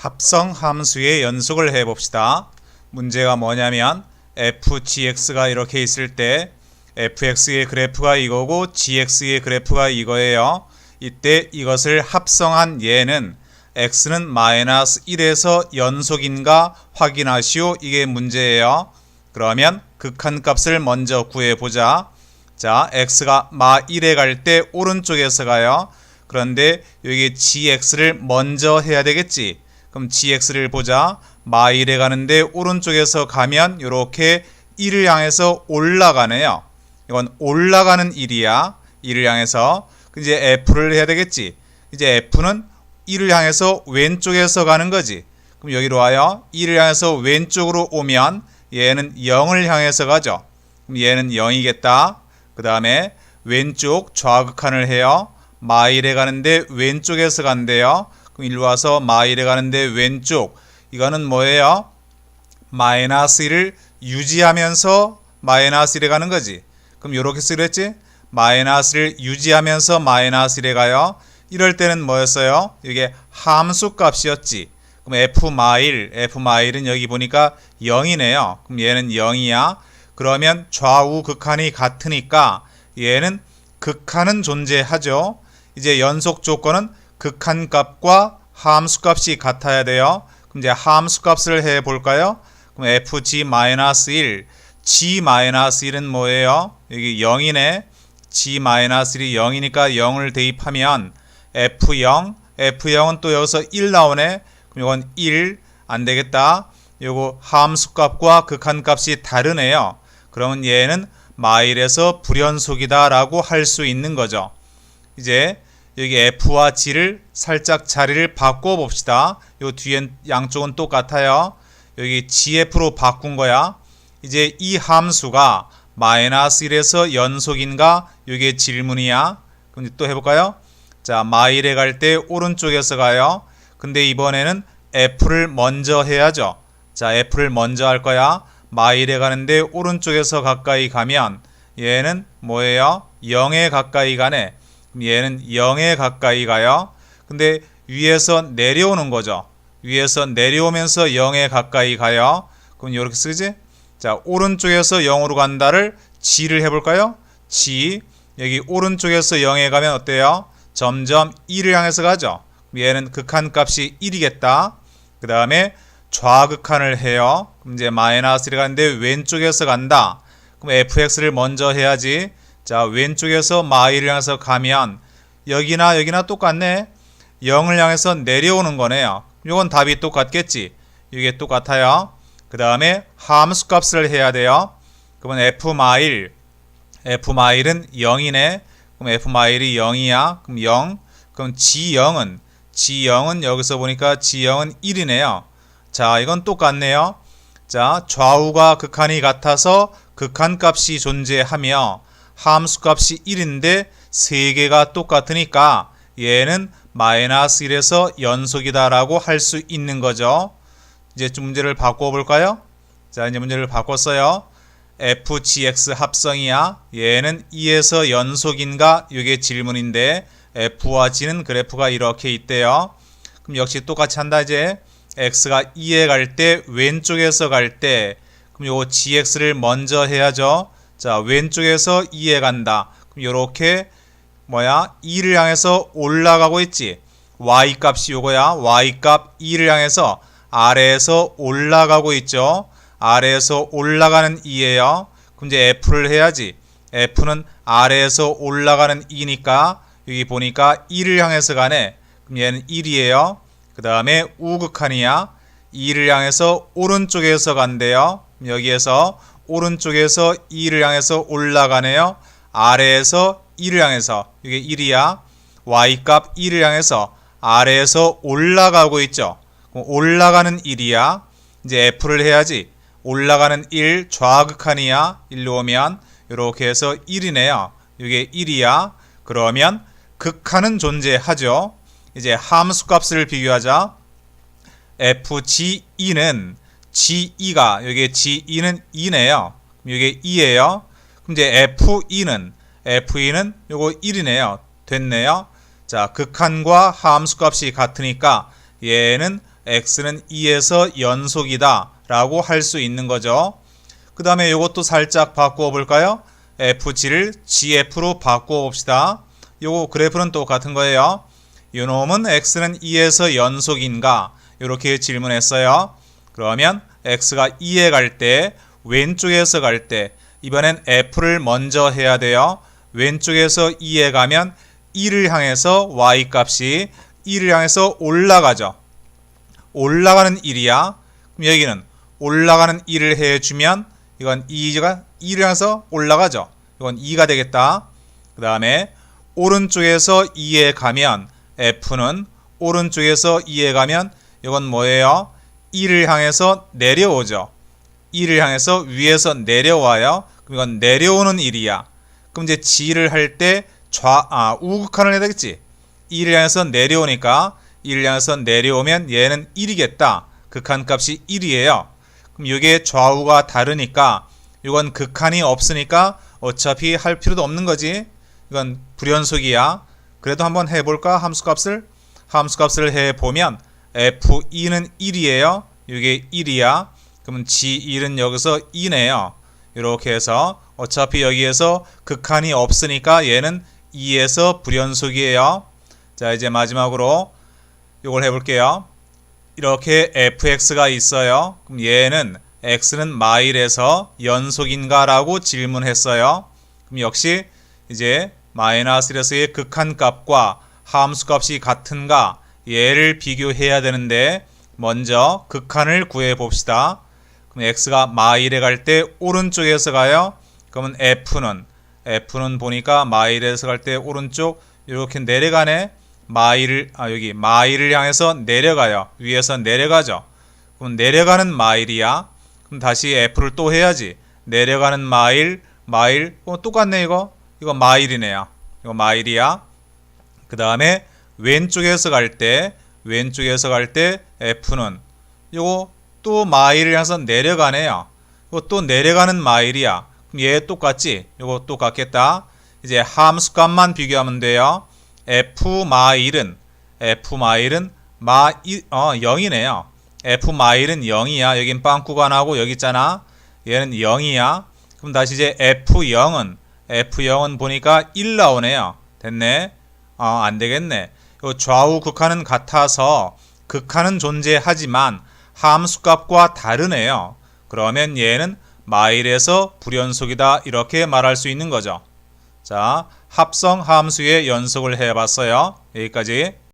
합성 함수의 연속을 해 봅시다. 문제가 뭐냐면 fgx가 이렇게 있을 때 fx의 그래프가 이거고 gx의 그래프가 이거예요. 이때 이것을 합성한 얘는 x는 마이너스 1에서 연속인가 확인하시오. 이게 문제예요. 그러면 극한값을 먼저 구해보자. 자, x가 마 1에 갈 때 오른쪽에서 가요. 그런데 여기 gx를 먼저 해야 되겠지. 그럼 gx를 보자. 마 1에 가는데 오른쪽에서 가면 이렇게 1을 향해서 올라가네요. 이건 올라가는 1이야. 1을 향해서. 이제 f를 해야 되겠지. 이제 f는 1을 향해서 왼쪽에서 가는 거지. 그럼 여기로 와요. 1을 향해서 왼쪽으로 오면 얘는 0을 향해서 가죠. 그럼 얘는 0이겠다. 그 다음에 왼쪽 좌극한을 해요. 마일에 가는데 왼쪽에서 간대요. 그럼 일로 와서 마일에 가는데 왼쪽. 이거는 뭐예요? 마이너스 1을 유지하면서 마이너스 1에 가는 거지. 그럼 이렇게 쓰랬지? 마이너스를 유지하면서 마이너스 1에 가요. 이럴 때는 뭐였어요? 이게 함수 값이었지. 그럼 f 마일, f 마일은 여기 보니까 0이네요. 그럼 얘는 0이야. 그러면 좌우 극한이 같으니까 얘는 극한은 존재하죠. 이제 연속 조건은 극한 값과 함수 값이 같아야 돼요. 그럼 이제 함수 값을 해 볼까요? 그럼 fg-1 g-1은 뭐예요? 여기 0이네. g-1이 0이니까 0을 대입하면 f0 f0은 또 여기서 1 나오네. 그럼 이건 1 안 되겠다. 요거 함수 값과 극한 값이 다르네요. 그러면 얘는 마일에서 불연속이다라고 할 수 있는 거죠. 이제 여기 f와 g를 살짝 자리를 바꿔 봅시다. 요 뒤엔 양쪽은 똑같아요. 여기 gf로 바꾼 거야. 이제 이 함수가 마이너스 1에서 연속인가? 이게 질문이야. 그럼 또 해볼까요? 자, 마일에 갈 때 오른쪽에서 가요. 근데 이번에는 f를 먼저 해야죠. 자, f를 먼저 할 거야. 마일에 가는데 오른쪽에서 가까이 가면 얘는 뭐예요? 0에 가까이 가네. 얘는 0에 가까이 가요. 근데 위에서 내려오는 거죠. 위에서 내려오면서 0에 가까이 가요. 그럼 이렇게 쓰지? 자, 오른쪽에서 0으로 간다를 g를 해볼까요? g. 여기 오른쪽에서 0에 가면 어때요? 점점 1을 향해서 가죠. 얘는 극한 값이 1이겠다. 그 다음에 좌극한을 해요. 그럼 이제 마이너스를 가는데 왼쪽에서 간다. 그럼 fx를 먼저 해야지. 자, 왼쪽에서 마이를 향해서 가면 여기나 여기나 똑같네. 0을 향해서 내려오는 거네요. 이건 답이 똑같겠지. 이게 똑같아요. 그 다음에 함수 값을 해야 돼요. 그러면 f 마일, f 마일은 0이네. 그럼 f 마일이 0이야. 그럼 0. 그럼 g0은 g0은 여기서 보니까 g0은 1이네요. 자, 이건 똑같네요. 자, 좌우가 극한이 같아서 극한 값이 존재하며 함수 값이 1인데 세 개가 똑같으니까 얘는 마이너스 1에서 연속이다 라고 할 수 있는 거죠. 이제 좀 문제를 바꿔 볼까요? 자, 이제 문제를 바꿨어요. fgx 합성이야. 얘는 2에서 연속인가? 이게 질문인데 f와 g는 그래프가 이렇게 있대요. 그럼 역시 똑같이 한다 이제. x가 2에 갈 때 왼쪽에서 갈 때 그럼 요 gx를 먼저 해야죠. 자, 왼쪽에서 2에 간다. 그럼 요렇게 뭐야? 2를 향해서 올라가고 있지. y 값이 요거야. y 값 2를 향해서 아래에서 올라가고 있죠. 아래에서 올라가는 2예요. 그럼 이제 F를 해야지. F는 아래에서 올라가는 2니까 여기 보니까 1을 향해서 가네. 그럼 얘는 1이에요. 그 다음에 우극한이야. 2를 향해서 오른쪽에서 간대요. 여기에서 오른쪽에서 2를 향해서 올라가네요. 아래에서 1을 향해서 이게 1이야. y값 1을 향해서 아래에서 올라가고 있죠. 올라가는 1이야. 이제 F를 해야지. 올라가는 1 좌극한이야. 1로 오면 이렇게 해서 1이네요. 이게 1이야. 그러면 극한은 존재하죠. 이제 함수 값을 비교하자. FG2는 G2가 여기 G2는 2네요. 이게 2예요. 그럼 이제 F2는 F2는 요거 1이네요. 됐네요. 자, 극한과 함수 값이 같으니까 얘는 x는 2에서 연속이다 라고 할 수 있는 거죠. 그 다음에 이것도 살짝 바꾸어 볼까요? fg를 gf로 바꾸어 봅시다. 요거 그래프는 똑같은 거예요. 요놈은 x는 2에서 연속인가? 이렇게 질문했어요. 그러면 x가 2에 갈 때 왼쪽에서 갈 때 이번엔 f를 먼저 해야 돼요. 왼쪽에서 2에 가면 1을 향해서 y 값이 1을 향해서 올라가죠. 올라가는 1이야. 그럼 여기는 올라가는 1을 해주면 이건 2가 2를 향해서 올라가죠. 이건 2가 되겠다. 그 다음에 오른쪽에서 2에 가면 f는 오른쪽에서 2에 가면 이건 뭐예요? 1을 향해서 내려오죠. 1을 향해서 위에서 내려와요. 그럼 이건 내려오는 1이야. 그럼 이제 g를 할 때 좌, 아, 우극한을 해야 되겠지. 1을 향해서 내려오니까 1을 향해서 내려오면 얘는 1이겠다. 극한 값이 1이에요. 그럼 이게 좌우가 다르니까 이건 극한이 없으니까 어차피 할 필요도 없는 거지. 이건 불연속이야. 그래도 한번 해볼까? 함수값을? 함수값을 해보면 f2는 1이에요. 이게 1이야. 그러면 g1은 여기서 2네요. 이렇게 해서 어차피 여기에서 극한이 없으니까 얘는 2에서 불연속이에요. 자 이제 마지막으로 이걸 해볼게요. 이렇게 fx가 있어요. 그럼 얘는 x는 마일에서 연속인가라고 질문했어요. 그럼 역시 이제 마이너스 1에서의 극한 값과 함수 값이 같은가 얘를 비교해야 되는데 먼저 극한을 구해 봅시다. 그럼 x가 마일에 갈 때 오른쪽에서 가요. 그러면 f는 f는 보니까 마일에서 갈 때 오른쪽 이렇게 내려가네. 마일을 아 여기 마일을 향해서 내려가요. 위에서 내려가죠. 그럼 내려가는 마일이야. 그럼 다시 f를 또 해야지. 내려가는 마일 마일 어 똑같네 이거. 이거 마일이네요. 이거 마일이야. 그 다음에 왼쪽에서 갈 때 왼쪽에서 갈 때 f는 이거 또 마일을 향해서 내려가네요. 이거 또 내려가는 마일이야. 그럼 얘 똑같지? 이거 똑같겠다. 이제 함수값만 비교하면 돼요. f 마일은 f 마일은 마 어, 0이네요. f 마일은 0이야. 여긴 빵꾸가 나고 여기 있잖아. 얘는 0이야. 그럼 다시 이제 f0은 f0은 보니까 1 나오네요. 됐네. 어, 안 되겠네. 요 좌우 극한은 같아서 극한은 존재하지만 함수값과 다르네요. 그러면 얘는 마일에서 불연속이다 이렇게 말할 수 있는 거죠. 자, 합성 함수의 연속을 해봤어요. 여기까지.